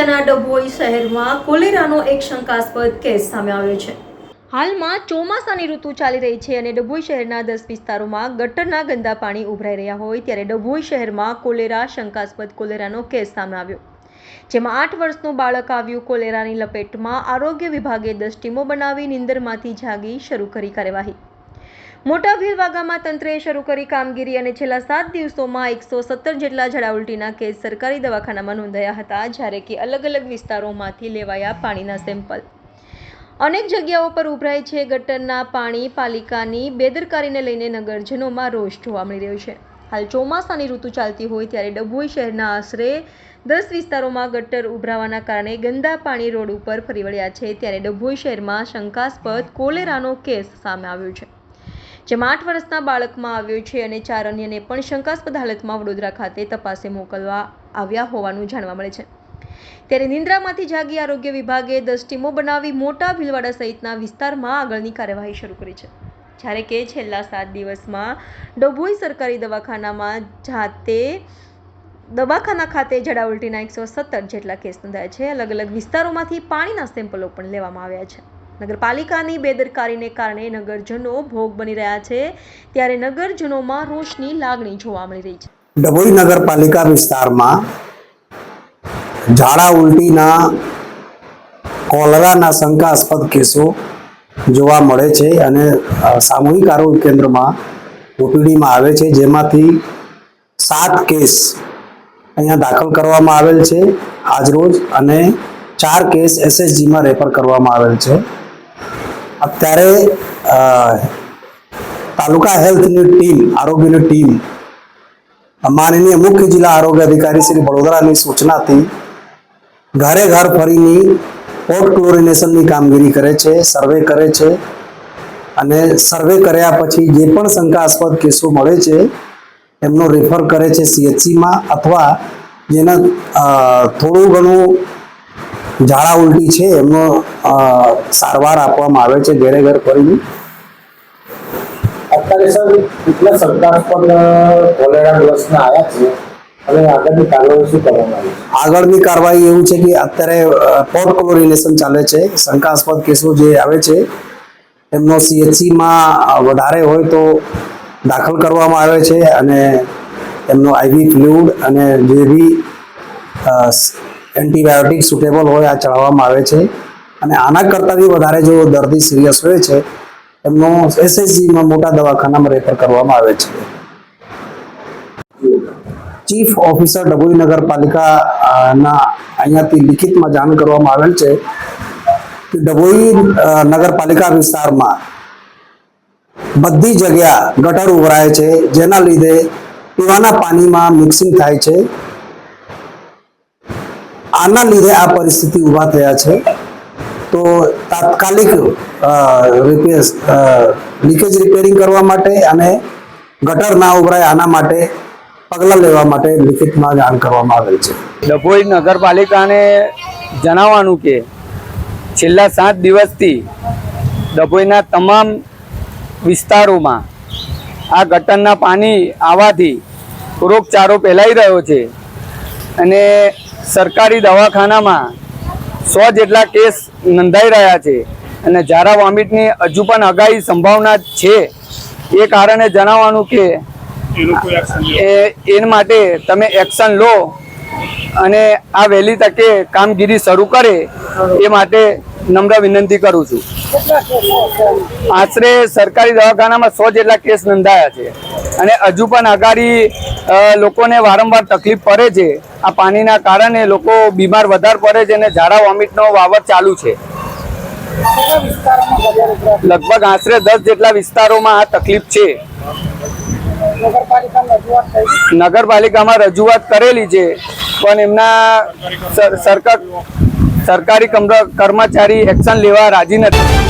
જિલ્લાના ડભોઈ શહેરમાં કોલેરાનો એક શંકાસ્પદ કેસ સામે આવ્યો છે. હાલમાં ચોમાસાની ઋતુ ચાલી રહી છે અને ડભોઈ શહેરના દસ વિસ્તારોમાં ગટરના ગંદા પાણી ઉભરાઈ રહ્યા હોય ત્યારે ડભોઈ શહેરમાં કોલેરા શંકાસ્પદ કોલેરાનો કેસ સામે આવ્યો. જેમાં આઠ વર્ષનું બાળક આવ્યું કોલેરાની લપેટમાં આરોગ્ય વિભાગે દસ ટીમો બનાવી નિંદરમાંથી જાગી શરૂ કરી કાર્યવાહી. મોટા ભીલવાગામાં તંત્રએ શરૂ કરી કામગીરી અને છેલ્લા સાત દિવસોમાં એકસો સત્તર જેટલા ઝાડા ઉલટીના કેસ સરકારી દવાખાનામાં નોંધાયા હતા, જ્યારે કે અલગ અલગ વિસ્તારોમાંથી લેવાયા પાણીના સેમ્પલ. અનેક જગ્યાઓ પર ઉભરાય છે ગટરના પાણી, પાલિકાની બેદરકારીને લઈને નગરજનોમાં રોષ જોવા મળી રહ્યો છે. હાલ ચોમાસાની ઋતુ ચાલતી હોય ત્યારે ડભોઈ શહેરના આશરે દસ વિસ્તારોમાં ગટર ઉભરાવાના કારણે ગંદા પાણી રોડ ઉપર ફરી વળ્યા છે, ત્યારે ડભોઈ શહેરમાં શંકાસ્પદ કોલેરાનો કેસ સામે આવ્યો છે. જેમાં આઠ વર્ષના બાળકમાં આવ્યો છે અને ચાર અન્યને પણ શંકાસ્પદ હાલતમાં વડોદરા ખાતે તપાસે મોકલવા આવ્યા હોવાનું જાણવા મળે છે. ત્યારે નિંદ્રામાંથી જાગી આરોગ્ય વિભાગે દસ ટીમો બનાવી મોટા ભીલવાડા સહિતના વિસ્તારમાં આગળની કાર્યવાહી શરૂ કરી છે. જ્યારે કે છેલ્લા સાત દિવસમાં ડભોઈ સરકારી દવાખાનામાં જાતે દવાખાના ખાતે ઝાડા ઉલટીના એકસો સત્તર જેટલા કેસ નોંધાયા છે. અલગ અલગ વિસ્તારોમાંથી પાણીના સેમ્પલો પણ લેવામાં આવ્યા છે. નગરપાલિકાની બેદરકારીને કારણે નગરજનો ભોગ બની રહ્યા છે. ત્યારે નગરજનોમાં રોષની લાગણી જોવા મળી રહી છે. ડભોઈ નગરપાલિકા વિસ્તારમાં ઝાડા ઉલટીના કોલરાના શંકાસ્પદ કેસો જોવા મળે છે અને સામૂહિક આરોગ્ય કેન્દ્રમાં ઓપીડીમાં આવે છે. જેમાંથી સાત કેસ અહીંયા દાખલ કરવામાં આવેલ છે આજરોજ અને ચાર કેસ એસએસજીમાં રેફર કરવામાં આવેલ છે. અત્યારે તાલુકા હેલ્થની ટીમ, આરોગ્યની ટીમ માનનીય મુખ્ય જિલ્લા આરોગ્ય અધિકારી શ્રી વડોદરાની સૂચનાથી ઘરે ઘર ફરીની પોર્ટ ક્લોરિનેશનની કામગીરી કરે છે, સર્વે કરે છે અને સર્વે કર્યા પછી જે પણ શંકાસ્પદ કેસો મળે છે, એમનો રેફર કરે છે સીએચસીમાં અથવા જેના થોડું ઘણું ઝાડા ઉલટી છે એમનો સારવાર આપવામાં આવે છે ઘરે ઘર કરીને અત્યારે સર કેટલા શંકાસ્પદ કોલેરાગ્રસ્તના આવ્યા છે અને આગળની કાર્યવાહી શું કરવામાં આવી આગળની કાર્યવાહી એવું છે કે અત્યારે પોર્ટ કોરિલેશન ચાલે છે. શંકાસ્પદ કેસો જે આવે છે એમનો સીએચસીમાં વધારે હોય તો દાખલ કરવામાં આવે છે અને એમનો આઈવી ફ્લુડ અને જે બી એન્ટીબાયોટિક સુટેબલ હોય, આ ચડાવવામાં આવે છે. અને આના કરતાં બી વધારે જો દર્દી સિરિયસ હોય છે, એમનો એસએસજીમાં મોટા દવાખાનામાં રેફર કરવામાં આવે છે. ચીફ ઓફિસર ડભોઈ નગરપાલિકા ના અહીંયાથી લિખિતમાં જાણ કરવામાં આવેલ છે કે ડભોઈ નગરપાલિકા વિસ્તારમાં બધી જગ્યા ગટર ઉભરાય છે, જેના લીધે પીવાના પાણીમાં મિક્સિંગ થાય છે. આના લીધે આ પરિસ્થિતિ ઊભા થયા છે. તો તાત્કાલિક રિપેર લીકેજ રિપેરિંગ કરવા માટે અને ગટર ના ઉભરાય આના માટે પગલાં લેવા માટે લિખિતમાં જાણ કરવામાં આવેલ છે. ડભોઈ નગરપાલિકાને જણાવવાનું કે છેલ્લા સાત દિવસથી ડભોઈના તમામ વિસ્તારોમાં આ ગટરના પાણી આવવાથી રોગચાળો ફેલાઈ રહ્યો છે અને સરકારી દવાખાનામાં સો જેટલા કેસ નોંધાઈ રહ્યા છે અને ઝારા વોમિટની હજુ પણ અગાઈ સંભાવના છે. એ કારણે જણાવવાનું કે એ એના માટે તમે એક્શન લો અને આ વહેલી તકે કામગીરી શરૂ કરે એ માટે નમ્ર વિનંતી કરું છું. આશરે સરકારી દવાખાનામાં સો જેટલા કેસ નોંધાયા છે. અને હજુ પણ આગાડી લોકોને વારંવાર તકલીફ પડે છે. આ પાણીના કારણે લોકો બીમાર વધારે પડે છે અને ઝાડા વોમિટનો વાવર ચાલુ છે. લગભગ આશરે દસ જેટલા વિસ્તારોમાં આ તકલીફ છે. નગરપાલિકામાં રજૂઆત કરેલી છે, પણ એમના સર- સરકાર, સરકારી કર્મ- કર્મચારી એક્શન લેવા રાજી નથી.